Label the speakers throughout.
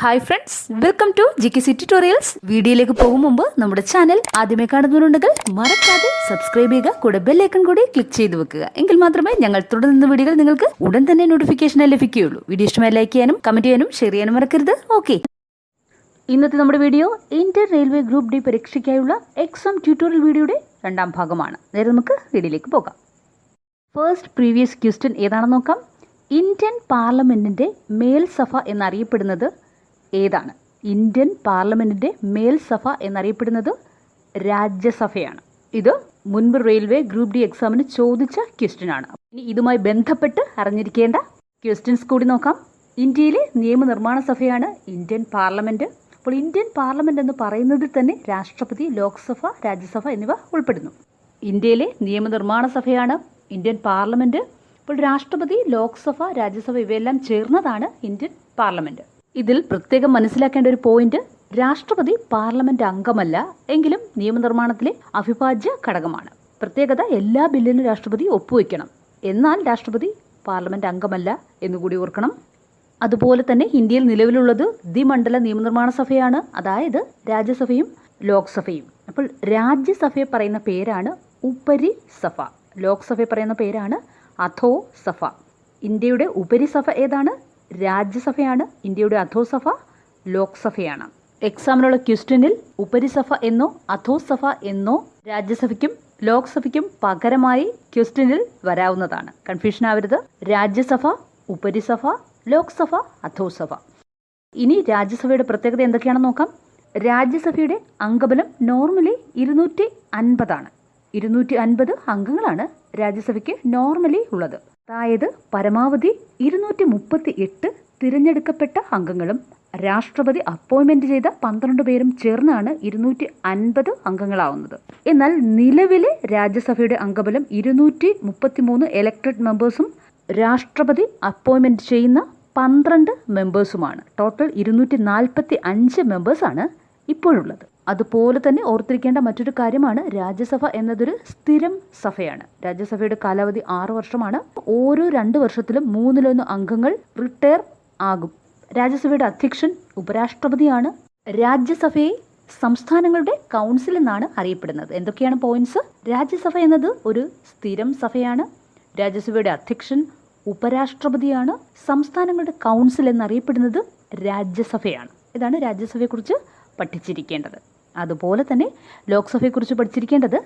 Speaker 1: Hi friends welcome to G K C tutorials വീഡിയോയിലേക്ക് പോകും മുമ്പ് നമ്മുടെ ചാനൽ ആദ്യമേ കാണുന്നവരുണ്ടെങ്കിൽ മറക്കാതെ സബ്സ്ക്രൈബ് ചെയ്യുക കൂടെ ബെല്ലൈക്കൺ കൂടി ക്ലിക്ക് ചെയ്ത് വെക്കുക. എങ്കിൽ മാത്രമേ ഞങ്ങൾ തുടർന്ന വീഡിയോകൾ നിങ്ങൾക്ക് ഉടൻ തന്നെ നോട്ടിഫിക്കേഷൻ ലഭിക്കുകയുള്ളൂ. വീഡിയോ ഇഷ്ടമായി ലൈക്ക് ചെയ്യാനും കമന്റ് ചെയ്യാനും ഷെയർ ചെയ്യാനും മറക്കരുത്. ഓക്കെ ഇന്നത്തെ നമ്മുടെ video Indian railway group D പരീക്ഷയ്ക്കായുള്ള exam tutorial വീഡിയോയുടെ രണ്ടാം ഭാഗമാണ്. നേരെ നമുക്ക് വീഡിയോയിലേക്ക് പോകാം. ഫസ്റ്റ് പ്രീവിയസ് ക്വസ്റ്റ്യൻ ഏതാണെന്ന് നോക്കാം. ഇന്ത്യൻ പാർലമെന്റിന്റെ മേൽസഭ എന്നറിയപ്പെടുന്നത് ഏതാണ്? ഇന്ത്യൻ പാർലമെന്റിന്റെ മേൽസഭ എന്നറിയപ്പെടുന്നത് രാജ്യസഭയാണ്. ഇത് മുൻപ് റെയിൽവേ ഗ്രൂപ്പ് ഡി എക്സാമിന് ചോദിച്ച ക്വസ്റ്റ്യൻ ആണ് ഇനി ഇതുമായി ബന്ധപ്പെട്ട് അറിഞ്ഞിരിക്കേണ്ട ക്വസ്റ്റ്യൻസ് കൂടി നോക്കാം. ഇന്ത്യയിലെ നിയമനിർമ്മാണ സഭയാണ് ഇന്ത്യൻ പാർലമെന്റ്. അപ്പോൾ ഇന്ത്യൻ പാർലമെന്റ് എന്ന് പറയുന്നതിൽ തന്നെ രാഷ്ട്രപതി ലോക്സഭ രാജ്യസഭ എന്നിവ ഉൾപ്പെടുന്നു. ഇന്ത്യയിലെ നിയമനിർമ്മാണ സഭയാണ് ഇന്ത്യൻ പാർലമെന്റ്. അപ്പോൾ രാഷ്ട്രപതി ലോക്സഭ രാജ്യസഭ ഇവയെല്ലാം ചേർന്നതാണ് ഇന്ത്യൻ പാർലമെന്റ്. ഇതിൽ പ്രത്യേകം മനസ്സിലാക്കേണ്ട ഒരു പോയിന്റ് രാഷ്ട്രപതി പാർലമെന്റ് അംഗമല്ല എങ്കിലും നിയമനിർമ്മാണത്തിലെ അവിഭാജ്യ ഘടകമാണ്. പ്രത്യേകത എല്ലാ ബില്ലിനും രാഷ്ട്രപതി ഒപ്പുവെക്കണം. എന്നാൽ രാഷ്ട്രപതി പാർലമെന്റ് അംഗമല്ല എന്നുകൂടി ഓർക്കണം. അതുപോലെ തന്നെ ഇന്ത്യയിൽ നിലവിലുള്ളത് ദ്വിമണ്ഡല നിയമനിർമ്മാണ സഭയാണ് അതായത് രാജ്യസഭയും ലോക്സഭയും. അപ്പോൾ രാജ്യസഭയെ പറയുന്ന പേരാണ് ഉപരി സഭ ലോക്സഭയെ പറയുന്ന പേരാണ് അധോ സഭ ഇന്ത്യയുടെ ഉപരിസഭ ഏതാണ്? രാജ്യസഭയാണ് ഇന്ത്യയുടെ അധോസഭ ലോക്സഭയാണ്. എക്സാമിനുള്ള ക്വസ്റ്റ്യനിൽ ഉപരിസഭ എന്നോ അധോസഭ എന്നോ രാജ്യസഭയ്ക്കും ലോക്സഭയ്ക്കും പകരമായി ക്വസ്റ്റ്യനിൽ വരാവുന്നതാണ്. കൺഫ്യൂഷൻ ആവരുത്. രാജ്യസഭ ഉപരിസഭ ലോക്സഭ അധോസഭ. ഇനി രാജ്യസഭയുടെ പ്രത്യേകത എന്തൊക്കെയാണെന്ന് നോക്കാം. രാജ്യസഭയുടെ അംഗബലം നോർമലി ഇരുന്നൂറ്റി അൻപതാണ്. ഇരുന്നൂറ്റി അൻപത് അംഗങ്ങളാണ് രാജ്യസഭയ്ക്ക് നോർമലി ഉള്ളത്. അതായത് പരമാവധി ഇരുന്നൂറ്റി മുപ്പത്തി എട്ട് തിരഞ്ഞെടുക്കപ്പെട്ട അംഗങ്ങളും രാഷ്ട്രപതി അപ്പോയിൻമെന്റ് ചെയ്ത പന്ത്രണ്ട് പേരും ചേർന്നാണ് ഇരുന്നൂറ്റി അൻപത് അംഗങ്ങളാവുന്നത്. എന്നാൽ നിലവിലെ രാജ്യസഭയുടെ അംഗബലം ഇരുന്നൂറ്റി മുപ്പത്തി മൂന്ന് ഇലക്ടഡ് മെമ്പേഴ്സും രാഷ്ട്രപതി അപ്പോയിൻമെന്റ് ചെയ്യുന്ന പന്ത്രണ്ട് മെമ്പേഴ്സുമാണ് ടോട്ടൽ ഇരുന്നൂറ്റി നാൽപ്പത്തി അഞ്ച് മെമ്പേഴ്സാണ് ഇപ്പോഴുള്ളത്. അതുപോലെ തന്നെ ഓർത്തിരിക്കേണ്ട മറ്റൊരു കാര്യമാണ് രാജ്യസഭ എന്നതൊരു സ്ഥിരം സഭയാണ്. രാജ്യസഭയുടെ കാലാവധി ആറ് വർഷമാണ്. ഓരോ രണ്ട് വർഷത്തിലും മൂന്നിലൊന്ന് അംഗങ്ങൾ റിട്ടയർ ആകും. രാജ്യസഭയുടെ അധ്യക്ഷൻ ഉപരാഷ്ട്രപതിയാണ്. രാജ്യസഭയെ സംസ്ഥാനങ്ങളുടെ കൗൺസിൽ എന്നാണ് അറിയപ്പെടുന്നത്. എന്തൊക്കെയാണ് പോയിന്റ്സ് രാജ്യസഭ എന്നത് ഒരു സ്ഥിരം സഭയാണ്. രാജ്യസഭയുടെ അധ്യക്ഷൻ ഉപരാഷ്ട്രപതിയാണ്. സംസ്ഥാനങ്ങളുടെ കൗൺസിൽ എന്നറിയപ്പെടുന്നത് രാജ്യസഭയാണ്. ഇതാണ് രാജ്യസഭയെക്കുറിച്ച് പഠിച്ചിരിക്കേണ്ടത്. അതുപോലെ തന്നെ ലോക്സഭയെക്കുറിച്ച് പഠിച്ചിരിക്കേണ്ടത്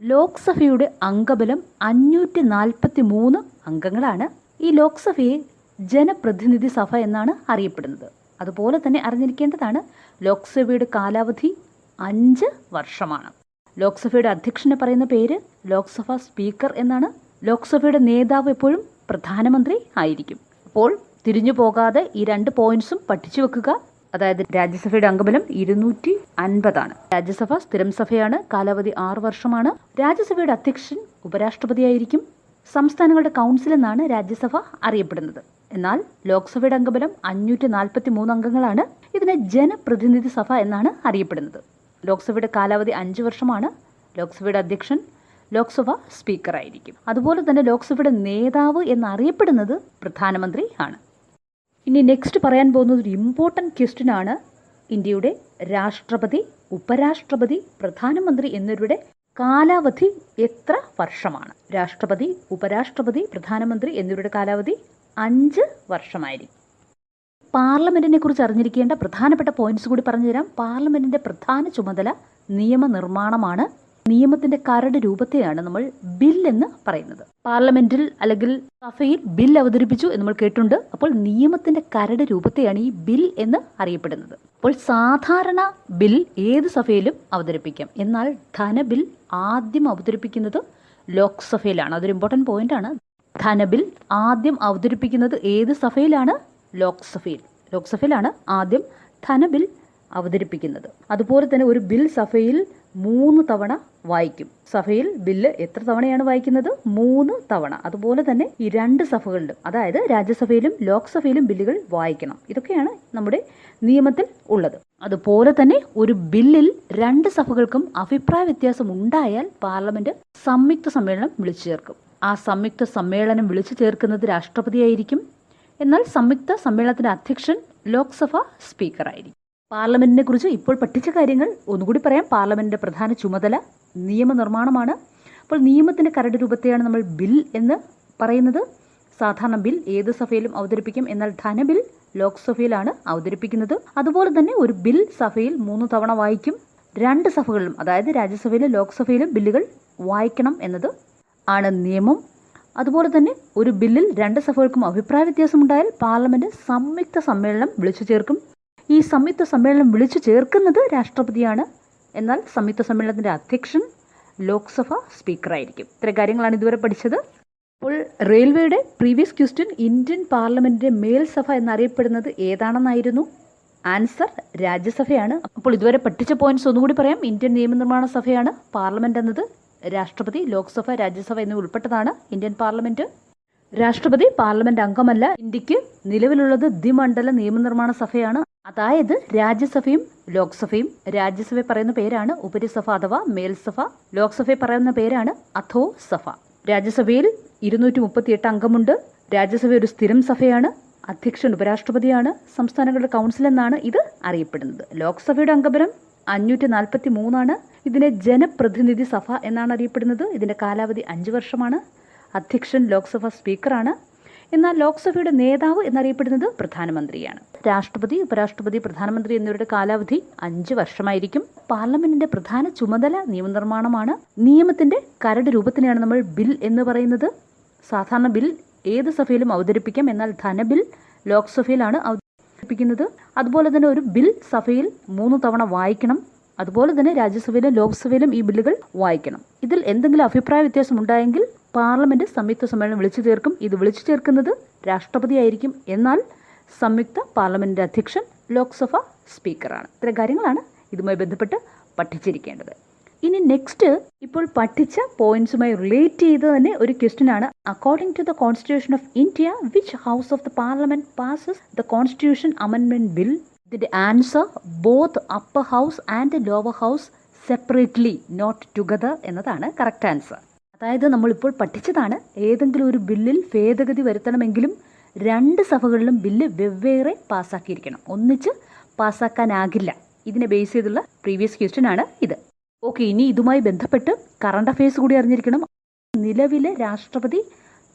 Speaker 1: ലോക്സഭയുടെ അംഗബലം അഞ്ഞൂറ്റി നാൽപ്പത്തി മൂന്ന് അംഗങ്ങളാണ് ഈ ലോക്സഭയെ ജനപ്രതിനിധി സഭ എന്നാണ് അറിയപ്പെടുന്നത്. അതുപോലെ തന്നെ അറിഞ്ഞിരിക്കേണ്ടതാണ് ലോക്സഭയുടെ കാലാവധി അഞ്ച് വർഷമാണ്. ലോക്സഭയുടെ അധ്യക്ഷനെ പറയുന്ന പേര് ലോക്സഭ സ്പീക്കർ എന്നാണ് ലോക്സഭയുടെ നേതാവ് എപ്പോഴും പ്രധാനമന്ത്രി ആയിരിക്കും. അപ്പോൾ തിരിഞ്ഞു പോകാതെ ഈ രണ്ട് പോയിന്റ്സും പഠിച്ചു വെക്കുക അതായത് രാജ്യസഭയുടെ അംഗബലം ഇരുന്നൂറ്റി അൻപതാണ് രാജ്യസഭ സ്ഥിരം സഭയാണ്. കാലാവധി ആറ് വർഷമാണ്. രാജ്യസഭയുടെ അധ്യക്ഷൻ ഉപരാഷ്ട്രപതിയായിരിക്കും. സംസ്ഥാനങ്ങളുടെ കൗൺസിൽ എന്നാണ് രാജ്യസഭ അറിയപ്പെടുന്നത്. എന്നാൽ ലോക്സഭയുടെ അംഗബലം അഞ്ഞൂറ്റി നാൽപ്പത്തി മൂന്ന് അംഗങ്ങളാണ്. ഇതിനെ ജനപ്രതിനിധി സഭ എന്നാണ് അറിയപ്പെടുന്നത്. ലോക്സഭയുടെ കാലാവധി അഞ്ച് വർഷമാണ്. ലോക്സഭയുടെ അധ്യക്ഷൻ ലോക്സഭ സ്പീക്കറായിരിക്കും. അതുപോലെ തന്നെ ലോക്സഭയുടെ നേതാവ് എന്നറിയപ്പെടുന്നത് പ്രധാനമന്ത്രി ആണ്. ഇനി നെക്സ്റ്റ് പറയാൻ പോകുന്നത് ഒരു ഇമ്പോർട്ടന്റ് ക്വസ്റ്റ്യൻ ആണ്. ഇന്ത്യയുടെ രാഷ്ട്രപതി ഉപരാഷ്ട്രപതി പ്രധാനമന്ത്രി എന്നിവരുടെ കാലാവധി എത്ര വർഷമാണ്? രാഷ്ട്രപതി ഉപരാഷ്ട്രപതി പ്രധാനമന്ത്രി എന്നിവരുടെ കാലാവധി അഞ്ച് വർഷമായിരിക്കും. പാർലമെന്റിനെ കുറിച്ച് അറിഞ്ഞിരിക്കേണ്ട പ്രധാനപ്പെട്ട പോയിന്റ്സ് കൂടി പറഞ്ഞുതരാം. പാർലമെന്റിന്റെ പ്രധാന ചുമതല നിയമനിർമ്മാണമാണ് നിയമത്തിന്റെ കരട് രൂപത്തെയാണ് നമ്മൾ ബിൽ എന്ന് പറയുന്നത്. പാർലമെന്റിൽ അല്ലെങ്കിൽ സഭയിൽ ബിൽ അവതരിപ്പിച്ചു എന്ന് നമ്മൾ കേട്ടിട്ടുണ്ട്. അപ്പോൾ നിയമത്തിന്റെ കരട് രൂപത്തെയാണ് ഈ ബിൽ എന്ന് അറിയപ്പെടുന്നത്. അപ്പോൾ സാധാരണ ബിൽ ഏത് സഭയിലും അവതരിപ്പിക്കാം. എന്നാൽ ധനബിൽ ആദ്യം അവതരിപ്പിക്കുന്നത് ലോക്സഭയിലാണ്. അതൊരു ഇമ്പോർട്ടന്റ് പോയിന്റ് ആണ്. ധനബിൽ ആദ്യം അവതരിപ്പിക്കുന്നത് ഏത് സഭയിലാണ്? ലോക്സഭയിൽ. ലോക്സഭയിലാണ് ആദ്യം ധനബിൽ അവതരിപ്പിക്കുന്നത്. അതുപോലെ തന്നെ ഒരു ബിൽ സഭയിൽ മൂന്ന് തവണ വായിക്കും. സഭയിൽ ബില്ല് എത്ര തവണയാണ് വായിക്കുന്നത്? മൂന്ന് തവണ. അതുപോലെ തന്നെ ഈ രണ്ട് സഭകളിലും അതായത് രാജ്യസഭയിലും ലോക്സഭയിലും ബില്ലുകൾ വായിക്കണം. ഇതൊക്കെയാണ് നമ്മുടെ നിയമത്തിൽ ഉള്ളത്. അതുപോലെ തന്നെ ഒരു ബില്ലിൽ രണ്ട് സഭകൾക്കും അഭിപ്രായ വ്യത്യാസം ഉണ്ടായാൽ പാർലമെന്റ് സംയുക്ത സമ്മേളനം വിളിച്ചു ചേർക്കും. ആ സംയുക്ത സമ്മേളനം വിളിച്ചു ചേർക്കുന്നത് രാഷ്ട്രപതിയായിരിക്കും. എന്നാൽ സംയുക്ത സമ്മേളനത്തിന്റെ അധ്യക്ഷൻ ലോക്സഭ സ്പീക്കറായിരിക്കും. പാർലമെന്റിനെ കുറിച്ച് ഇപ്പോൾ പഠിച്ച കാര്യങ്ങൾ ഒന്നുകൂടി പറയാം. പാർലമെന്റിന്റെ പ്രധാന ചുമതല നിയമനിർമ്മാണമാണ്. അപ്പോൾ നിയമത്തിന്റെ കരട് രൂപത്തെയാണ് നമ്മൾ ബിൽ എന്ന് പറയുന്നത്. സാധാരണ ബിൽ ഏത് സഭയിലും അവതരിപ്പിക്കും. എന്നാൽ ധനബിൽ ലോക്സഭയിലാണ് അവതരിപ്പിക്കുന്നത്. അതുപോലെ തന്നെ ഒരു ബിൽ സഭയിൽ മൂന്ന് തവണ വായിക്കും. രണ്ട് സഭകളിലും അതായത് രാജ്യസഭയിലും ലോക്സഭയിലും ബില്ലുകൾ വായിക്കണം എന്നത് ആണ് നിയമം. അതുപോലെ തന്നെ ഒരു ബില്ലിൽ രണ്ട് സഭകൾക്കും അഭിപ്രായ വ്യത്യാസമുണ്ടായാൽ പാർലമെന്റ് സംയുക്ത സമ്മേളനം വിളിച്ചു ചേർക്കും. ഈ സംയുക്ത സമ്മേളനം വിളിച്ചു ചേർക്കുന്നത് രാഷ്ട്രപതിയാണ്. എന്നാൽ സംയുക്ത സമ്മേളനത്തിന്റെ അധ്യക്ഷൻ ലോക്സഭ സ്പീക്കറായിരിക്കും. ഇത്ര കാര്യങ്ങളാണ് ഇതുവരെ പഠിച്ചത്. അപ്പോൾ റെയിൽവേയുടെ പ്രീവിയസ് ക്വസ്റ്റ്യൻ ഇന്ത്യൻ പാർലമെന്റിന്റെ മേൽസഭ എന്നറിയപ്പെടുന്നത് ഏതാണെന്നായിരുന്നു? ആൻസർ രാജ്യസഭയാണ്. അപ്പോൾ ഇതുവരെ പഠിച്ച പോയിന്റ്സ് ഒന്നുകൂടി പറയാം. ഇന്ത്യൻ നിയമനിർമ്മാണ സഭയാണ് പാർലമെന്റ് എന്നത്. രാഷ്ട്രപതി ലോക്സഭ രാജ്യസഭ എന്നിവ ഉൾപ്പെട്ടതാണ് ഇന്ത്യൻ പാർലമെന്റ്. രാഷ്ട്രപതി പാർലമെന്റ് അംഗമല്ല. ഇന്ത്യയ്ക്ക് നിലവിലുള്ളത് ദ്വിമണ്ഡല നിയമനിർമ്മാണ സഭയാണ്. അതായത് രാജ്യസഭയും ലോക്സഭയും. രാജ്യസഭ പറയുന്ന പേരാണ് ഉപരിസഭ അഥവാ മേൽസഭ. ലോക്സഭ പറയുന്ന പേരാണ് അഥോ സഭ. രാജ്യസഭയിൽ ഇരുന്നൂറ്റി മുപ്പത്തിയെട്ട് അംഗമുണ്ട്. രാജ്യസഭ ഒരു സ്ഥിരം സഭയാണ്. അധ്യക്ഷൻ ഉപരാഷ്ട്രപതിയാണ്. സംസ്ഥാനങ്ങളുടെ കൗൺസിൽ എന്നാണ് ഇത് അറിയപ്പെടുന്നത്. ലോക്സഭയുടെ അംഗബലം അഞ്ഞൂറ്റി നാൽപ്പത്തി മൂന്നാണ് ഇതിനെ ജനപ്രതിനിധി സഭ എന്നാണ് അറിയപ്പെടുന്നത്. ഇതിന്റെ കാലാവധി അഞ്ച് വർഷമാണ്. അധ്യക്ഷൻ ലോക്സഭ സ്പീക്കറാണ്. എന്നാൽ ലോക്സഭയുടെ നേതാവ് എന്നറിയപ്പെടുന്നത് പ്രധാനമന്ത്രിയാണ്. രാഷ്ട്രപതി ഉപരാഷ്ട്രപതി പ്രധാനമന്ത്രി എന്നിവരുടെ കാലാവധി അഞ്ച് വർഷമായിരിക്കും. പാർലമെന്റിന്റെ പ്രധാന ചുമതല നിയമനിർമ്മാണമാണ്. നിയമത്തിന്റെ കരട് രൂപത്തിനെയാണ് നമ്മൾ ബിൽ എന്ന് പറയുന്നത്. സാധാരണ ബിൽ ഏത് സഭയിലും അവതരിപ്പിക്കാം. എന്നാൽ ധനബിൽ ലോക്സഭയിലാണ് അവതരിപ്പിക്കുന്നത്. അതുപോലെ തന്നെ ഒരു ബിൽ സഭയിൽ മൂന്ന് തവണ വായിക്കണം. അതുപോലെ തന്നെ രാജ്യസഭയിലും ലോക്സഭയിലും ഈ ബില്ലുകൾ വായിക്കണം. ഇതിൽ എന്തെങ്കിലും അഭിപ്രായ വ്യത്യാസം ഉണ്ടായെങ്കിൽ പാർലമെന്റ് സംയുക്ത സമ്മേളനം വിളിച്ചു ചേർക്കും. ഇത് വിളിച്ചു ചേർക്കുന്നത് രാഷ്ട്രപതി ആയിരിക്കും എന്നാൽ സംയുക്ത പാർലമെന്റിന്റെ അധ്യക്ഷൻ ലോക്സഭ സ്പീക്കറാണ്. ഇത്ര കാര്യങ്ങളാണ് ഇതുമായി ബന്ധപ്പെട്ട് പഠിച്ചിരിക്കേണ്ടത്. ഇനി നെക്സ്റ്റ് ഇപ്പോൾ പഠിച്ച പോയിന്റ്സുമായി റിലേറ്റ് ചെയ്ത് തന്നെ ഒരു ക്വസ്റ്റ്യൻ ആണ്. According to the constitution of India which house of the parliament passes the constitution അമെൻമെന്റ് bill ഇതിന്റെ answer both upper house and lower house separately not together എന്നതാണ് കറക്റ്റ് ആൻസർ അതായത് നമ്മളിപ്പോൾ പഠിച്ചതാണ് ഏതെങ്കിലും ഒരു ബില്ലിൽ ഭേദഗതി വരുത്തണമെങ്കിലും രണ്ട് സഭകളിലും ബില്ല് വെവ്വേറെ പാസ്സാക്കിയിരിക്കണം. ഒന്നിച്ച് പാസ്സാക്കാനാകില്ല. ഇതിനെ ബേസ് ചെയ്തുള്ള പ്രീവിയസ് ക്വസ്റ്റ്യൻ ആണ് ഇത്. ഓക്കെ ഇനി ഇതുമായി ബന്ധപ്പെട്ട് കറണ്ട് അഫയേഴ്സ് കൂടി അറിഞ്ഞിരിക്കണം. നിലവിലെ രാഷ്ട്രപതി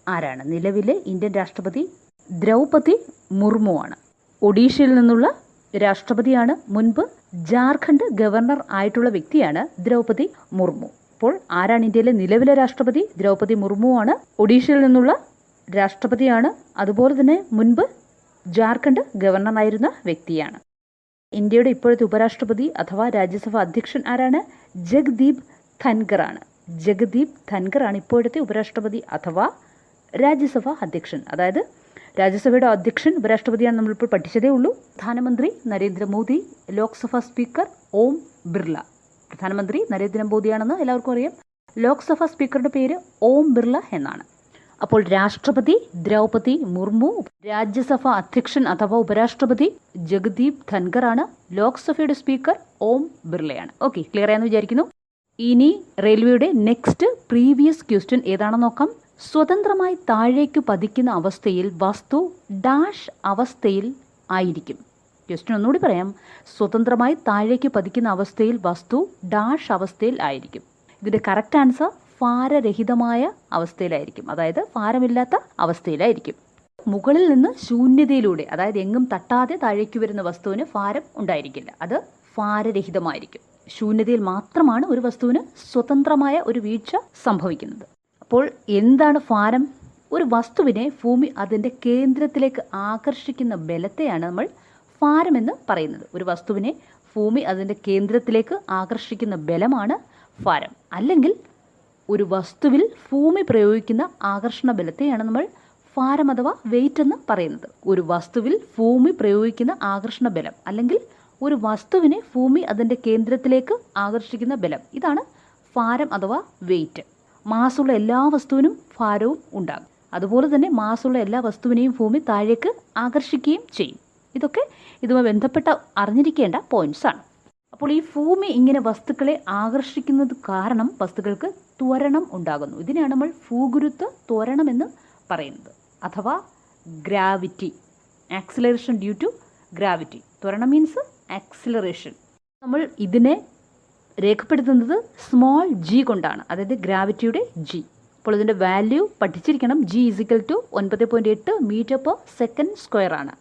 Speaker 1: ആരാണ്? നിലവിലെ ഇന്ത്യൻ രാഷ്ട്രപതി ദ്രൗപതി മുർമു ആണ്. ഒഡീഷയിൽ നിന്നുള്ള രാഷ്ട്രപതിയാണ്. മുൻപ് ജാർഖണ്ഡ് ഗവർണർ ആയിട്ടുള്ള വ്യക്തിയാണ് ദ്രൗപതി മുർമു. അപ്പോൾ ആരാണ് ഇന്ത്യയിലെ നിലവിലെ രാഷ്ട്രപതി? ദ്രൗപതി മുർമു ആണ്. ഒഡീഷയിൽ നിന്നുള്ള രാഷ്ട്രപതിയാണ്. അതുപോലെ തന്നെ മുൻപ് ജാർഖണ്ഡ് ഗവർണറായിരുന്ന വ്യക്തിയാണ്. ഇന്ത്യയുടെ ഇപ്പോഴത്തെ ഉപരാഷ്ട്രപതി അഥവാ രാജ്യസഭ അധ്യക്ഷൻ ആരാണ്? ജഗ്ദീപ് ധൻഖറാണ് ജഗദീപ് ധൻഖറാണ് ഇപ്പോഴത്തെ ഉപരാഷ്ട്രപതി അഥവാ രാജ്യസഭ അധ്യക്ഷൻ. അതായത് രാജ്യസഭയുടെ അധ്യക്ഷൻ ഉപരാഷ്ട്രപതിയാണ് നമ്മളിപ്പോൾ പഠിച്ചതേ ഉള്ളൂ. പ്രധാനമന്ത്രി നരേന്ദ്രമോദി ലോക്സഭാ സ്പീക്കർ ഓം ബിർള. പ്രധാനമന്ത്രി നരേന്ദ്രമോദിയാണെന്ന് എല്ലാവർക്കും അറിയാം. ലോക്സഭ സ്പീക്കറുടെ പേര് ഓം ബിർള എന്നാണ്. അപ്പോൾ രാഷ്ട്രപതി ദ്രൗപതി മുർമു രാജ്യസഭ അധ്യക്ഷൻ അഥവാ ഉപരാഷ്ട്രപതി ജഗദീപ് ധൻഖർ ആണ് ലോക്സഭയുടെ സ്പീക്കർ ഓം ബിർളയാണ്. ഓക്കെ ക്ലിയർ ആയെന്ന് വിചാരിക്കുന്നു. ഇനി റെയിൽവേയുടെ നെക്സ്റ്റ് പ്രീവിയസ് ക്വസ്റ്റ്യൻ ഏതാണെന്ന് നോക്കാം. സ്വതന്ത്രമായി താഴേക്ക് പതിക്കുന്ന അവസ്ഥയിൽ വസ്തു ഡാഷ് അവസ്ഥയിൽ ആയിരിക്കും. ക്വസ്റ്റ്യൻ ഒന്നുകൂടി പറയാം. സ്വതന്ത്രമായി താഴേക്ക് പതിക്കുന്ന അവസ്ഥയിൽ വസ്തു ഡാഷ് അവസ്ഥയിൽ ആയിരിക്കും. ഇതിന്റെ കറക്റ്റ് ആൻസർ ഭാരരഹിതമായ അവസ്ഥയിലായിരിക്കും. അതായത് ഭാരമില്ലാത്ത അവസ്ഥയിലായിരിക്കും. മുകളിൽ നിന്ന് ശൂന്യതയിലൂടെ അതായത് എങ്ങും തട്ടാതെ താഴേക്ക് വരുന്ന വസ്തുവിന് ഭാരം ഉണ്ടായിരിക്കില്ല. അത് ഭാരരഹിതമായിരിക്കും. ശൂന്യതയിൽ മാത്രമാണ് ഒരു വസ്തുവിന് സ്വതന്ത്രമായ ഒരു വീഴ്ച സംഭവിക്കുന്നത്. അപ്പോൾ എന്താണ് ഭാരം? ഒരു വസ്തുവിനെ ഭൂമി അതിന്റെ കേന്ദ്രത്തിലേക്ക് ആകർഷിക്കുന്ന ബലത്തെയാണ് നമ്മൾ ഭാരമെന്ന് പറയുന്നത്. ഒരു വസ്തുവിനെ ഭൂമി അതിന്റെ കേന്ദ്രത്തിലേക്ക് ആകർഷിക്കുന്ന ബലമാണ് ഭാരം. അല്ലെങ്കിൽ ഒരു വസ്തുവിൽ ഭൂമി പ്രയോഗിക്കുന്ന ആകർഷണ ബലത്തെയാണ് നമ്മൾ ഭാരം അഥവാ വെയിറ്റ് എന്ന് പറയുന്നത്. ഒരു വസ്തുവിൽ ഭൂമി പ്രയോഗിക്കുന്ന ആകർഷണ ബലം അല്ലെങ്കിൽ ഒരു വസ്തുവിനെ ഭൂമി അതിന്റെ കേന്ദ്രത്തിലേക്ക് ആകർഷിക്കുന്ന ബലം. ഇതാണ് ഭാരം അഥവാ വെയിറ്റ് മാസുള്ള എല്ലാ വസ്തുവിനും ഭാരവും ഉണ്ടാകും. അതുപോലെ തന്നെ മാസുള്ള എല്ലാ വസ്തുവിനെയും ഭൂമി താഴേക്ക് ആകർഷിക്കുകയും ചെയ്യും. ഇതൊക്കെ ഇതുമായി ബന്ധപ്പെട്ട അറിഞ്ഞിരിക്കേണ്ട പോയിന്റ്സ് ആണ്. അപ്പോൾ ഈ ഭൂമി ഇങ്ങനെ വസ്തുക്കളെ ആകർഷിക്കുന്നത് കാരണം വസ്തുക്കൾക്ക് ത്വരണം ഉണ്ടാകുന്നു. ഇതിനെയാണ് നമ്മൾ ഭൂഗുരുത്വ ത്വരണം എന്ന് പറയുന്നത്. അഥവാ gravity acceleration due to gravity ത്വരണം means acceleration നമ്മൾ ഇതിനെ രേഖപ്പെടുത്തുന്നത് സ്മോൾ ജി കൊണ്ടാണ്. അതായത് ഗ്രാവിറ്റിയുടെ ജി അപ്പോൾ ഇതിന്റെ വാല്യൂ പഠിച്ചിരിക്കണം. ജി ഇസിക്കൽ ടു ഒൻപത് പോയിന്റ് എട്ട് മീറ്റർ പെർ സെക്കൻഡ് സ്ക്വയർ ആണ്.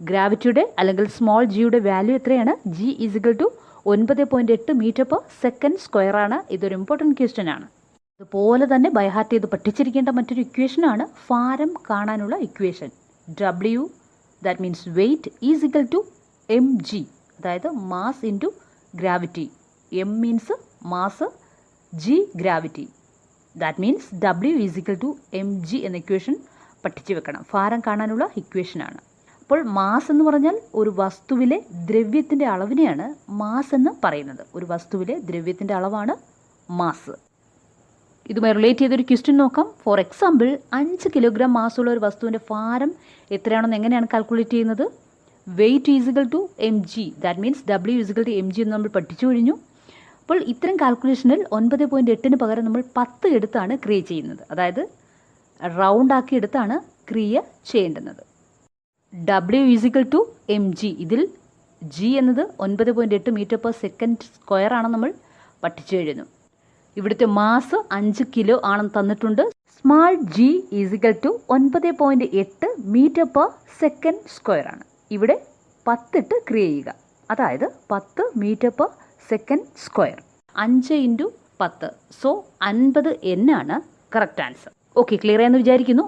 Speaker 1: ഗ്രാവിറ്റിയുടെ അല്ലെങ്കിൽ സ്മോൾ ജിയുടെ വാല്യൂ എത്രയാണ്? ജി ഇസിക്കൽ ടു ഒൻപത് പോയിന്റ് എട്ട് മീറ്റർ പെർ സെക്കൻഡ് സ്ക്വയർ ആണ്. ഇതൊരു ഇമ്പോർട്ടന്റ് ക്വസ്റ്റ്യൻ ആണ്. അതുപോലെ തന്നെ ബൈഹാർട്ട് ചെയ്ത് പഠിച്ചിരിക്കേണ്ട മറ്റൊരു ഇക്വേഷനാണ് ഫാരം കാണാനുള്ള equation W that means weight is equal to M G അതായത് mass into gravity M means mass G gravity that means W is equal to M G എന്ന ഇക്വേഷൻ പഠിച്ചു വെക്കണം. ഫാരം കാണാനുള്ള ഇക്വേഷനാണ് അപ്പോൾ മാസ് എന്ന് പറഞ്ഞാൽ ഒരു വസ്തുവിലെ ദ്രവ്യത്തിന്റെ അളവിനെയാണ് മാസ് എന്ന് പറയുന്നത്. ഒരു വസ്തുവിലെ ദ്രവ്യത്തിന്റെ അളവാണ് മാസ്. ഇതുമായി റിലേറ്റ് ചെയ്തൊരു ക്വസ്റ്റ്യൻ നോക്കാം. ഫോർ എക്സാമ്പിൾ അഞ്ച് കിലോഗ്രാം മാസമുള്ള ഒരു വസ്തുവിന്റെ ഭാരം എത്രയാണെന്ന് എങ്ങനെയാണ് കാൽക്കുലേറ്റ് ചെയ്യുന്നത്? Weight is equal to M G. That means W is equal to M G എന്ന് നമ്മൾ പഠിച്ചു കഴിഞ്ഞു. അപ്പോൾ ഇത്തരം കാൽക്കുലേഷനിൽ ഒൻപത് പോയിന്റ് എട്ടിന് പകരം നമ്മൾ പത്ത് എടുത്താണ് ക്രിയ ചെയ്യുന്നത്. അതായത് റൗണ്ട് ആക്കി എടുത്താണ് ക്രിയ ചെയ്യേണ്ടുന്നത്. W is equal to M G ഇതിൽ ജി എന്നത് ഒൻപത് പോയിന്റ് എട്ട് മീറ്റർ പെർ സെക്കൻഡ് സ്ക്വയർ ആണ് നമ്മൾ പഠിച്ചു കഴിഞ്ഞു. ഇവിടുത്തെ മാസ് അഞ്ച് കിലോ ആണെന്ന് തന്നിട്ടുണ്ട്. Small G is equal to ഒൻപത് പോയിന്റ് എട്ട് മീറ്റർ പെർ സെക്കൻഡ് സ്ക്വയർ ആണ്. ഇവിടെ പത്തിട്ട് ക്രിയ ചെയ്യുക. അതായത് പത്ത് മീറ്റർ പെർ സെക്കൻഡ് സ്ക്വയർ അഞ്ച് ഇന്റു പത്ത്. സോ അൻപത് ആണ് കറക്റ്റ് ആൻസർ ഓക്കെ ക്ലിയർ ആയെന്ന് വിചാരിക്കുന്നു.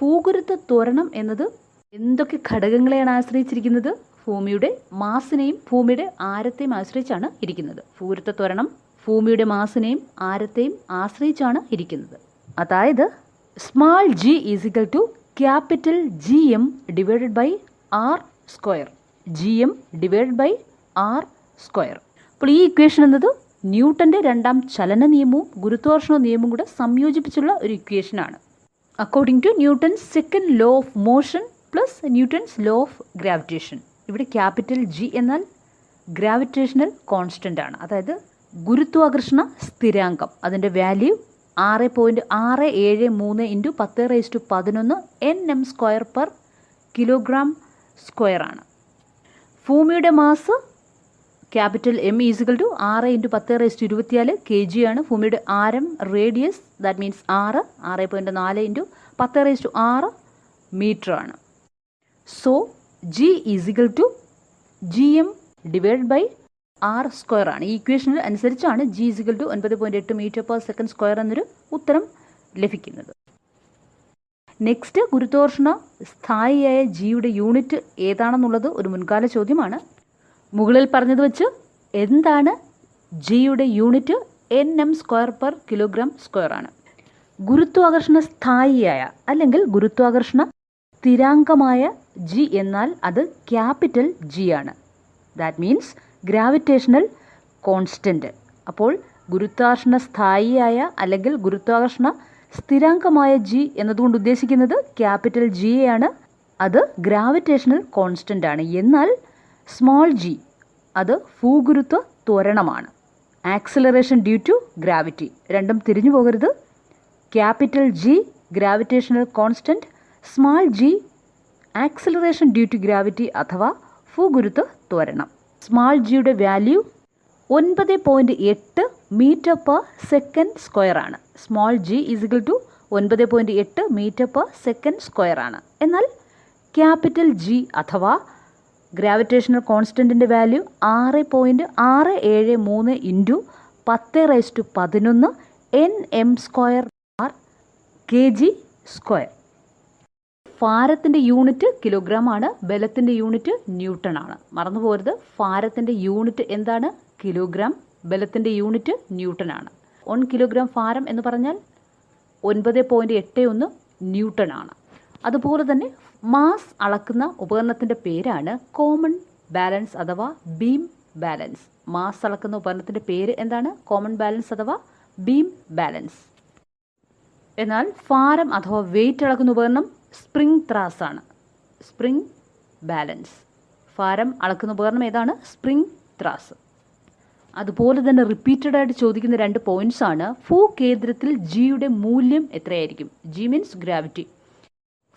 Speaker 1: പൂകുരുത്ത തോരണം എന്നത് എന്തൊക്കെ ഘടകങ്ങളെയാണ് ആശ്രയിച്ചിരിക്കുന്നത്? ഭൂമിയുടെ മാസിനെയും ഭൂമിയുടെ ആരത്തെയും ആശ്രയിച്ചാണ് ഇരിക്കുന്നത്. പൂരത്തെ ത്വരണം ഭൂമിയുടെ മാസിനെയും ആരത്തെയും ആശ്രയിച്ചാണ് ഇരിക്കുന്നത്. അതായത് small G is equal to capital G M divided by R square G M divided by R square അപ്പോൾ ഈ ഇക്വേഷൻ എന്നത് ന്യൂട്ടന്റെ രണ്ടാം ചലന നിയമവും ഗുരുത്വാകർഷണ നിയമവും കൂടെ സംയോജിപ്പിച്ചുള്ള ഒരു ഇക്വേഷനാണ് according to Newton second law of motion plus Newton's law of gravitation. ഇവിടെ ക്യാപിറ്റൽ ജി എന്നാൽ ഗ്രാവിറ്റേഷണൽ കോൺസ്റ്റന്റ് ആണ്. അതായത് ഗുരുത്വാകർഷണ സ്ഥിരാങ്കം. അതിന്റെ വാല്യൂ ആറ് പോയിന്റ് ആറ് ഏഴ് മൂന്ന് ഇന്റു പത്ത് റേസ് ടു പതിനൊന്ന് N M square per kilogram square ആണ്. ഭൂമിയുടെ mass capital M is equal to ആറ് ഇന്റു പത്ത് റേസ് ടു ഇരുപത്തിനാല് കെ ജി ആണ്. ഭൂമിയുടെ ആരം റേഡിയസ് ദാറ്റ് മീൻസ് ആറ് ആറ് പോയിന്റ് നാല് ഇന്റു പത്ത് റേസ് ടു ആറ് മീറ്റർ ആണ്. So G equal to G M divide by R square ആണ്. ഈ ഇക്വേഷന് അനുസരിച്ചാണ് ജി ഈസിക്കൽ ടു ഒൻപത് പോയിന്റ് എട്ട് മീറ്റർ പെർ സെക്കൻഡ് സ്ക്വയർ എന്നൊരു ഉത്തരം ലഭിക്കുന്നത്. നെക്സ്റ്റ് ഗുരുത്വാകർഷണ സ്ഥായിയായ ജിയുടെ യൂണിറ്റ് ഏതാണെന്നുള്ളത് ഒരു മുൻകാല ചോദ്യമാണ്. മുകളിൽ പറഞ്ഞത് വെച്ച് എന്താണ് ജിയുടെ unit N M square per kilogram square ആണ്. ഗുരുത്വാകർഷണ സ്ഥായിയായ അല്ലെങ്കിൽ ഗുരുത്വാകർഷണ സ്ഥിരാങ്കമായ ജി എന്നാൽ അത് ക്യാപിറ്റൽ ജി ആണ്. ദാറ്റ് മീൻസ് ഗ്രാവിറ്റേഷണൽ കോൺസ്റ്റന്റ് അപ്പോൾ ഗുരുത്വാകർഷണ സ്ഥായിയായ അല്ലെങ്കിൽ ഗുരുത്വാകർഷണ സ്ഥിരാങ്കമായ ജി എന്നതുകൊണ്ട് ഉദ്ദേശിക്കുന്നത് ക്യാപിറ്റൽ ജി ആണ്. അത് ഗ്രാവിറ്റേഷണൽ കോൺസ്റ്റന്റ് ആണ്. എന്നാൽ സ്മോൾ ജി അത് ഭൂഗുരുത്വ ത്വരണമാണ്. ആക്സിലറേഷൻ ഡ്യൂ ടു ഗ്രാവിറ്റി രണ്ടും തിരിഞ്ഞു പോകരുത്. Capital G gravitational constant small G acceleration due to gravity അഥവാ ഭൂഗുരുത്വ ത്വരണം. സ്മാൾ ജിയുടെ വാല്യൂ ഒൻപത് പോയിന്റ് എട്ട് മീറ്റർ പെർ സെക്കൻഡ് സ്ക്വയർ ആണ്. Small G is equal to ഒൻപത് പോയിന്റ് എട്ട് മീറ്റർ പെർ സെക്കൻഡ് സ്ക്വയർ ആണ്. എന്നാൽ ക്യാപിറ്റൽ ജി അഥവാ ഗ്രാവിറ്റേഷണൽ കോൺസ്റ്റന്റിന്റെ വാല്യൂ ആറ് പോയിന്റ് ആറ് ഏഴ് മൂന്ന് ഇന്റു പത്ത് റൈസ് ടു പതിനൊന്ന് N M square R K G square ഭാരത്തിന്റെ unit kilogram ആണ് ബലത്തിന്റെ യൂണിറ്റ് ന്യൂട്ടൺ ആണ്. മറന്നു പോരുത് ഭാരത്തിന്റെ യൂണിറ്റ് എന്താണ്? കിലോഗ്രാം ബലത്തിന്റെ യൂണിറ്റ് ന്യൂട്ടൺ ആണ്. വൺ കിലോഗ്രാം ഭാരം എന്ന് പറഞ്ഞാൽ ഒൻപത് പോയിന്റ് എട്ട് ഒന്ന് ന്യൂട്ടൺ ആണ്. അതുപോലെ തന്നെ മാസ് അളക്കുന്ന ഉപകരണത്തിന്റെ പേരാണ് കോമൺ ബാലൻസ് അഥവാ ബീം ബാലൻസ് മാസ് അളക്കുന്ന ഉപകരണത്തിന്റെ പേര് എന്താണ്? കോമൺ ബാലൻസ് അഥവാ ബീം ബാലൻസ് എന്നാൽ ഭാരം അഥവാ വെയിറ്റ് അളക്കുന്ന ഉപകരണം സ്പ്രിംഗ് ത്രാസ് ആണ് സ്പ്രിംഗ് ബാലൻസ്. ഭാരം അളക്കുന്ന ഉപകരണം ഏതാണ്? സ്പ്രിംഗ് ത്രാസ്. അതുപോലെ തന്നെ റിപ്പീറ്റഡ് ആയിട്ട് ചോദിക്കുന്ന രണ്ട് പോയിന്റ്സ് ആണ്. ഫൂ കേന്ദ്രത്തിൽ ജിയുടെ മൂല്യം എത്രയായിരിക്കും? ജി മീൻസ് ഗ്രാവിറ്റി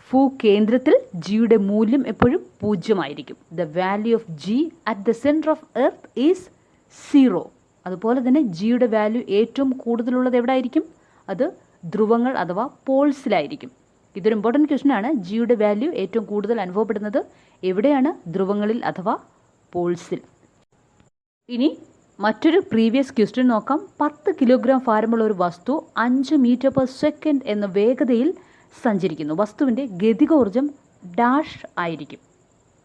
Speaker 1: ഫൂ കേന്ദ്രത്തിൽ ജിയുടെ മൂല്യം എപ്പോഴും പൂജ്യമായിരിക്കും. The value of G at the centre of Earth is zero അതുപോലെ തന്നെ ജിയുടെ വാല്യൂ ഏറ്റവും കൂടുതലുള്ളത് എവിടെ ആയിരിക്കും അത് ധ്രുവങ്ങൾ അഥവാ പോൾസിലായിരിക്കും ഇതൊരു ഇമ്പോർട്ടന്റ് ക്വസ്റ്റൻ ആണ്. ജിയുടെ വാല്യൂ ഏറ്റവും കൂടുതൽ അനുഭവപ്പെടുന്നത് എവിടെയാണ്? ധ്രുവങ്ങളിൽ അഥവാ പോൾസിൽ. ഇനി മറ്റൊരു പ്രീവിയസ് ക്വസ്റ്റ്യൻ നോക്കാം. പത്ത് കിലോഗ്രാം ഭാരമുള്ള ഒരു വസ്തു അഞ്ച് മീറ്റർ പെർ സെക്കൻഡ് എന്ന വേഗതയിൽ സഞ്ചരിക്കുന്നു. വസ്തുവിന്റെ ഗതികോർജം ഡാഷ് ആയിരിക്കും.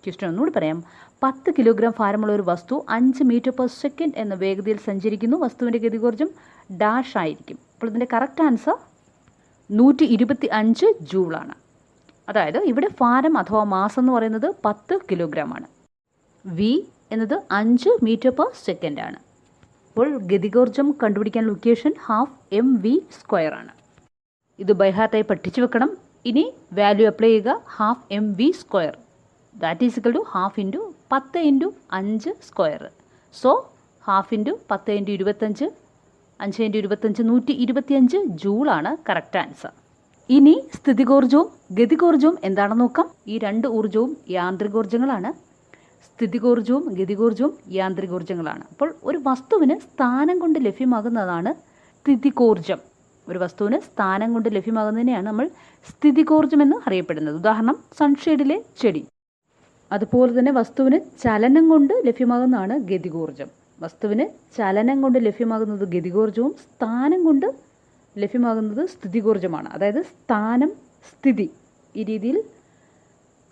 Speaker 1: ക്വസ്റ്റ്യൻ ഒന്നുകൂടി പറയാം. പത്ത് കിലോഗ്രാം ഭാരമുള്ള ഒരു വസ്തു അഞ്ച് മീറ്റർ പെർ സെക്കൻഡ് എന്ന വേഗതയിൽ സഞ്ചരിക്കുന്നു. വസ്തുവിന്റെ ഗതികോർജം ഡാഷ് ആയിരിക്കും. അപ്പോൾ ഇതിന്റെ കറക്റ്റ് ആൻസർ നൂറ്റി ഇരുപത്തി അഞ്ച് ജൂളാണ്. അതായത് ഇവിടെ ഭാരം അഥവാ മാസം എന്ന് പറയുന്നത് പത്ത് കിലോഗ്രാം ആണ് വി എന്നത് അഞ്ച് മീറ്റർ പെർ സെക്കൻഡ് ആണ് അപ്പോൾ ഗതികോർജം കണ്ടുപിടിക്കാൻ location half M V square ആണ്. ഇത് ബൈഹാർട്ടായി പഠിച്ചു വെക്കണം. ഇനി വാല്യൂ അപ്ലൈ ചെയ്യുക half M V square that is equal to half into പത്ത് ഇന്റു അഞ്ച് സ്ക്വയർ സോ ഹാഫ് ഇന്റു പത്ത് ഇന്റു ഇരുപത്തഞ്ച് അഞ്ച് ഇന്റു ഇരുപത്തഞ്ച് നൂറ്റി ഇരുപത്തിയഞ്ച് ജൂളാണ് കറക്റ്റ് ആൻസർ ഇനി സ്ഥിതികോർജവും ഗതികോർജവും എന്താണെന്ന് നോക്കാം? ഈ രണ്ട് ഊർജവും യാന്ത്രികോർജങ്ങളാണ്. സ്ഥിതികോർജവും ഗതികോർജവും യാന്ത്രികോർജങ്ങളാണ്. അപ്പോൾ ഒരു വസ്തുവിന് സ്ഥാനം കൊണ്ട് ലഭ്യമാകുന്നതാണ് സ്ഥിതികോർജം. ഒരു വസ്തുവിന് സ്ഥാനം കൊണ്ട് ലഭ്യമാകുന്നതിനെയാണ് നമ്മൾ സ്ഥിതികോർജം എന്ന് അറിയപ്പെടുന്നത്. ഉദാഹരണം സൺഷെയ്ഡിലെ ചെടി. അതുപോലെ തന്നെ വസ്തുവിന് ചലനം കൊണ്ട് ലഭ്യമാകുന്നതാണ് ഗതികോർജം. വസ്തുവിന് ചലനം കൊണ്ട് ലഭ്യമാകുന്നത് ഗതികോർജവും സ്ഥാനം കൊണ്ട് ലഭ്യമാകുന്നത് സ്ഥിതികോർജമാണ് അതായത് സ്ഥാനം സ്ഥിതി ഈ രീതിയിൽ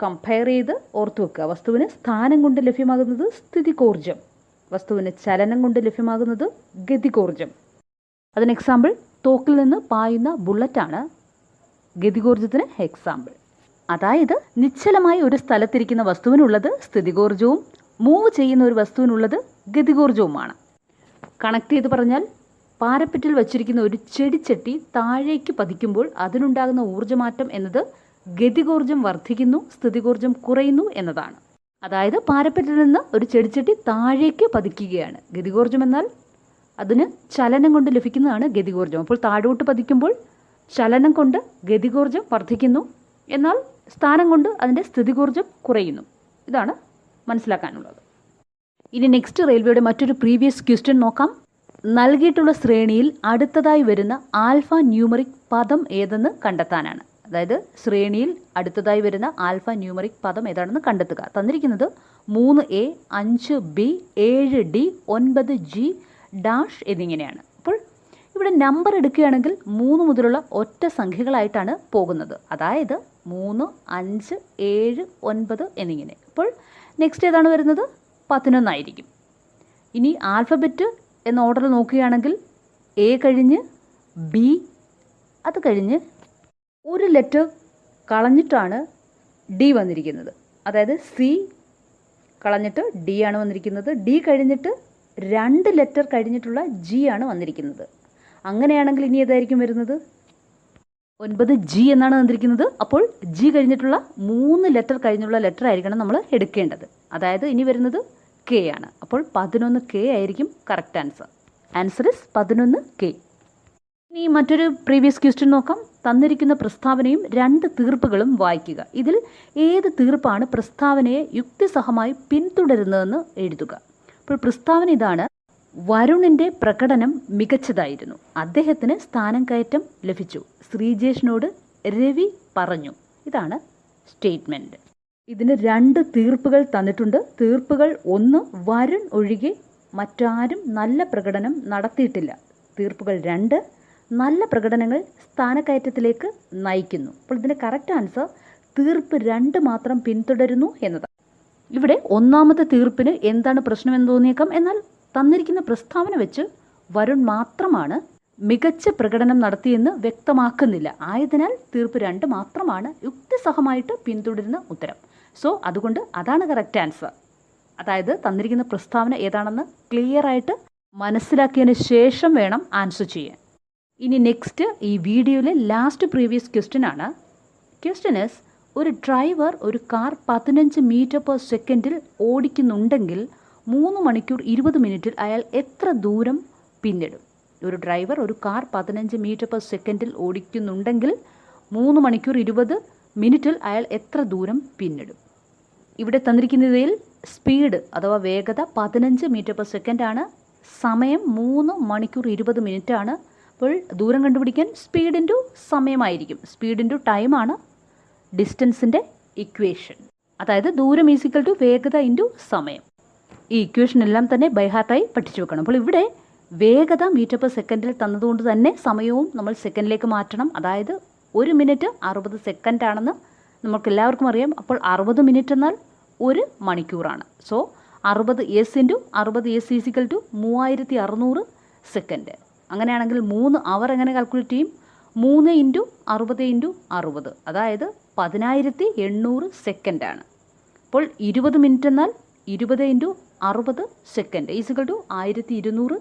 Speaker 1: കമ്പയർ ചെയ്ത് ഓർത്തു വെക്കുക. വസ്തുവിന് സ്ഥാനം കൊണ്ട് ലഭ്യമാകുന്നത് സ്ഥിതികോർജം വസ്തുവിന് ചലനം കൊണ്ട് ലഭ്യമാകുന്നത് ഗതികോർജം അതിന് എക്സാമ്പിൾ തോക്കിൽ നിന്ന് പായുന്ന ബുള്ളറ്റാണ് ഗതികോർജത്തിന് എക്സാമ്പിൾ അതായത് നിശ്ചലമായി ഒരു സ്ഥലത്തിരിക്കുന്ന വസ്തുവിനുള്ളത് സ്ഥിതികോർജവും മൂവ് ചെയ്യുന്ന ഒരു വസ്തുവിനുള്ളത് ഗതികോർജവുമാണ്. കണക്ട് ചെയ്ത് പറഞ്ഞാൽ പാരപ്പറ്റിൽ വച്ചിരിക്കുന്ന ഒരു ചെടിച്ചട്ടി താഴേക്ക് പതിക്കുമ്പോൾ അതിനുണ്ടാകുന്ന ഊർജമാറ്റം എന്നത് ഗതികോർജം വർദ്ധിക്കുന്നു സ്ഥിതികോർജം കുറയുന്നു എന്നതാണ്. അതായത് പാരപ്പറ്റിൽ നിന്ന് ഒരു ചെടിച്ചട്ടി താഴേക്ക് പതിക്കുകയാണ്. ഗതികോർജം എന്നാൽ അതിന് ചലനം കൊണ്ട് ലഭിക്കുന്നതാണ് ഗതികോർജം. അപ്പോൾ താഴോട്ട് പതിക്കുമ്പോൾ ചലനം കൊണ്ട് ഗതികോർജം വർദ്ധിക്കുന്നു എന്നാൽ സ്ഥാനം കൊണ്ട് അതിന്റെ സ്ഥിതികോർജം കുറയുന്നു. ഇതാണ് മനസ്സിലാക്കാനുള്ളത്. ഇനി നെക്സ്റ്റ് റെയിൽവേയുടെ മറ്റൊരു പ്രീവിയസ് ക്വസ്റ്റ്യൻ നോക്കാം. നൽകിയിട്ടുള്ള ശ്രേണിയിൽ അടുത്തതായി വരുന്ന ആൽഫ ന്യൂമറിക് പദം ഏതെന്ന് കണ്ടെത്താനാണ്. അതായത് ശ്രേണിയിൽ അടുത്തതായി വരുന്ന ആൽഫ ന്യൂമറിക് പദം ഏതാണെന്ന് കണ്ടെത്തുക. തന്നിരിക്കുന്നത് മൂന്ന് എ അഞ്ച് ബി ഏഴ് ഡി ഒൻപത് ജി ഡാഷ് എന്നിങ്ങനെയാണ്. അപ്പോൾ ഇവിടെ നമ്പർ എടുക്കുകയാണെങ്കിൽ മൂന്ന് മുതലുള്ള ഒറ്റ സംഖ്യകളായിട്ടാണ് പോകുന്നത്. അതായത് മൂന്ന് അഞ്ച് ഏഴ് ഒൻപത് എന്നിങ്ങനെ. അപ്പോൾ നെക്സ്റ്റ് ഏതാണ് വരുന്നത്? പതിനൊന്നായിരിക്കും. ഇനി ആൽഫബറ്റ് എന്ന ഓർഡറിൽ നോക്കുകയാണെങ്കിൽ എ കഴിഞ്ഞ് ബി അത് കഴിഞ്ഞ് ഒരു ലെറ്റർ കളഞ്ഞിട്ടാണ് ഡി വന്നിരിക്കുന്നത്. അതായത് സി കളഞ്ഞിട്ട് ഡി ആണ് വന്നിരിക്കുന്നത്. ഡി കഴിഞ്ഞിട്ട് രണ്ട് ലെറ്റർ കഴിഞ്ഞിട്ടുള്ള ജി ആണ് വന്നിരിക്കുന്നത്. അങ്ങനെയാണെങ്കിൽ ഇനി ഏതായിരിക്കും വരുന്നത്? ഒൻപത് ജി എന്നാണ് തന്നിരിക്കുന്നത്. അപ്പോൾ ജി കഴിഞ്ഞിട്ടുള്ള മൂന്ന് ലെറ്റർ കഴിഞ്ഞുള്ള ലെറ്റർ ആയിരിക്കണം നമ്മൾ എടുക്കേണ്ടത്. അതായത് ഇനി വരുന്നത് കെ ആണ്. അപ്പോൾ പതിനൊന്ന് കെ ആയിരിക്കും കറക്റ്റ് ആൻസർ ആൻസർ ഇസ് പതിനൊന്ന് കെ ഇനി മറ്റൊരു പ്രീവിയസ് ക്വസ്റ്റ്യൻ നോക്കാം. തന്നിരിക്കുന്ന പ്രസ്താവനയും രണ്ട് തീർപ്പുകളും വായിക്കുക. ഇതിൽ ഏത് തീർപ്പാണ് പ്രസ്താവനയെ യുക്തിസഹമായി പിന്തുടരുന്നതെന്ന് എഴുതുക. അപ്പോൾ പ്രസ്താവന ഇതാണ്. വരുണിന്റെ പ്രകടനം മികച്ചതായിരുന്നു. അദ്ദേഹത്തിന് സ്ഥാനം കയറ്റം ലഭിച്ചു. ശ്രീജേഷിനോട് രവി പറഞ്ഞു. ഇതാണ് സ്റ്റേറ്റ്മെന്റ്. ഇതിന് രണ്ട് തീർപ്പുകൾ തന്നിട്ടുണ്ട്. തീർപ്പുകൾ ഒന്ന് വരുൺ ഒഴികെ മറ്റാരും നല്ല പ്രകടനം നടത്തിയിട്ടില്ല. തീർപ്പുകൾ രണ്ട് നല്ല പ്രകടനങ്ങൾ സ്ഥാനക്കയറ്റത്തിലേക്ക് നയിക്കുന്നു. അപ്പോൾ ഇതിന്റെ കറക്റ്റ് ആൻസർ തീർപ്പ് രണ്ട് മാത്രം പിന്തുടരുന്നു എന്നതാണ്. ഇവിടെ ഒന്നാമത്തെ തീർപ്പിന് എന്താണ് പ്രശ്നമെന്ന് തോന്നിയേക്കാം? എന്നാൽ തന്നിരിക്കുന്ന പ്രസ്താവന വെച്ച് വരുൺ മാത്രമാണ് മികച്ച പ്രകടനം നടത്തിയെന്ന് വ്യക്തമാക്കുന്നില്ല. ആയതിനാൽ തീർപ്പ് രണ്ട് മാത്രമാണ് യുക്തിസഹമായിട്ട് പിന്തുടരുന്ന ഉത്തരം. സോ അതുകൊണ്ട് അതാണ് കറക്റ്റ് ആൻസർ അതായത് തന്നിരിക്കുന്ന പ്രസ്താവന ഏതാണെന്ന് ക്ലിയർ ആയിട്ട് മനസ്സിലാക്കിയതിന് ശേഷം വേണം ആൻസർ ചെയ്യാൻ. ഇനി നെക്സ്റ്റ് ഈ വീഡിയോയിലെ ലാസ്റ്റ് പ്രീവിയസ് ക്വസ്റ്റ്യൻ ആണ്. ക്വസ്റ്റ്യൻ ഇസ് ഒരു ഡ്രൈവർ ഒരു കാർ പതിനഞ്ച് മീറ്റർ പെർ സെക്കൻഡിൽ ഓടിക്കുന്നുണ്ടെങ്കിൽ മൂന്ന് മണിക്കൂർ ഇരുപത് മിനിറ്റിൽ അയാൾ എത്ര ദൂരം പിന്നിടും? ഒരു ഡ്രൈവർ ഒരു കാർ പതിനഞ്ച് മീറ്റർ പെർ സെക്കൻഡിൽ ഓടിക്കുന്നുണ്ടെങ്കിൽ മൂന്ന് മണിക്കൂർ ഇരുപത് മിനിറ്റിൽ അയാൾ എത്ര ദൂരം പിന്നിടും? ഇവിടെ തന്നിരിക്കുന്നതിൽ സ്പീഡ് അഥവാ വേഗത പതിനഞ്ച് മീറ്റർ പെർ സെക്കൻഡ് ആണ്. സമയം മൂന്ന് മണിക്കൂർ ഇരുപത് മിനിറ്റ് ആണ്. അപ്പോൾ ദൂരം കണ്ടുപിടിക്കാൻ സ്പീഡ് സമയമായിരിക്കും. സ്പീഡ് ടൈമാണ് ഡിസ്റ്റൻസിന്റെ ഇക്വേഷൻ അതായത് ദൂരം ഈസിക്കൽ ടു വേഗത ഇന്റു സമയം. ഈ ഇക്വേഷൻ എല്ലാം തന്നെ ബൈഹാർട്ടായി പഠിച്ചു വെക്കണം. അപ്പോൾ ഇവിടെ വേഗത മീറ്റർ പെർ സെക്കൻഡിൽ തന്നതുകൊണ്ട് തന്നെ സമയവും നമ്മൾ സെക്കൻഡിലേക്ക് മാറ്റണം. അതായത് ഒരു മിനിറ്റ് അറുപത് സെക്കൻഡ് ആണെന്ന് നമുക്ക് എല്ലാവർക്കും അറിയാം. അപ്പോൾ അറുപത് മിനിറ്റ് എന്നാൽ ഒരു മണിക്കൂറാണ്. സോ അറുപത് എസ് ഇന്റു അറുപത് എസ് ഈസിക്കൽ ടു മൂവായിരത്തി അറുന്നൂറ് സെക്കൻഡ് അങ്ങനെയാണെങ്കിൽ മൂന്ന് അവർ എങ്ങനെ കാൽക്കുലേറ്റ് ചെയ്യും? മൂന്ന് ഇന്റു അറുപത് ഇന്റു അറുപത്. അതായത് പതിനായിരത്തി എണ്ണൂറ് സെക്കൻഡാണ് അപ്പോൾ ഇരുപത് മിനിറ്റ് എന്നാൽ ഇരുപത് ഇന്റു അറുപത് സെക്കൻഡ്. ഈസിക്കൽ ടു ആയിരത്തി ഇരുന്നൂറ്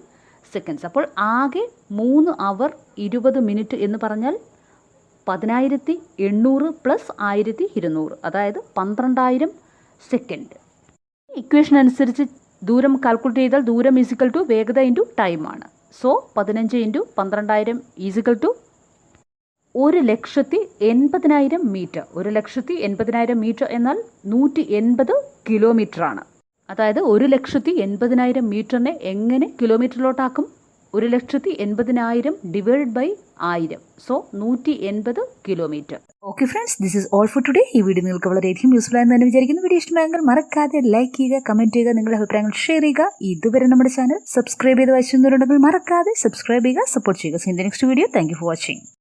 Speaker 1: സെക്കൻഡ്സ് അപ്പോൾ ആകെ മൂന്ന് അവർ ഇരുപത് മിനിറ്റ് എന്ന് പറഞ്ഞാൽ പതിനായിരത്തി എണ്ണൂറ് പ്ലസ് ആയിരത്തി ഇരുന്നൂറ്. അതായത് പന്ത്രണ്ടായിരം സെക്കൻഡ് ഇക്വേഷൻ അനുസരിച്ച് ദൂരം കാൽക്കുലേറ്റ് ചെയ്താൽ ദൂരം ഈസിക്കൽ ടു വേഗത ഇന്റു ടൈമാണ് സോ പതിനഞ്ച് ഇന്റു പന്ത്രണ്ടായിരം ഈസിക്കൽ ടു ഒരു ലക്ഷത്തി എൺപതിനായിരം മീറ്റർ ഒരു ലക്ഷത്തി എൺപതിനായിരം മീറ്റർ എന്നാൽ നൂറ്റി എൺപത് കിലോമീറ്ററാണ് അതായത് ഒരു ലക്ഷത്തി എൺപതിനായിരം മീറ്ററിനെ എങ്ങനെ കിലോമീറ്ററിലോട്ടാക്കും? ഒരു ലക്ഷത്തി എൺപതിനായിരം ഡിവൈഡ് ബൈ ആയിരം. സോ നൂറ്റി എൺപത് kilometre okay friends this is all for today ഈ വീഡിയോ നിങ്ങൾക്ക് വളരെയധികം യൂസ്ഫുൾ ആയെന്ന് തന്നെ വിചാരിക്കുന്നു. വീഡിയോ ഇഷ്ടമായെങ്കിൽ മറക്കാതെ ലൈക്ക് ചെയ്യുക കമന്റ് ചെയ്യുക നിങ്ങളുടെ അഭിപ്രായങ്ങൾ ഷെയർ ചെയ്യുക. ഇതുവരെ നമ്മുടെ ചാനൽ സബ്സ്ക്രൈബ് ചെയ്ത് വച്ചിരുന്നവരുണ്ടെങ്കിൽ മറക്കാതെ സബ്സ്ക്രൈബ് ചെയ്യുക സപ്പോർട്ട് ചെയ്യുക. See in the next video thank for watching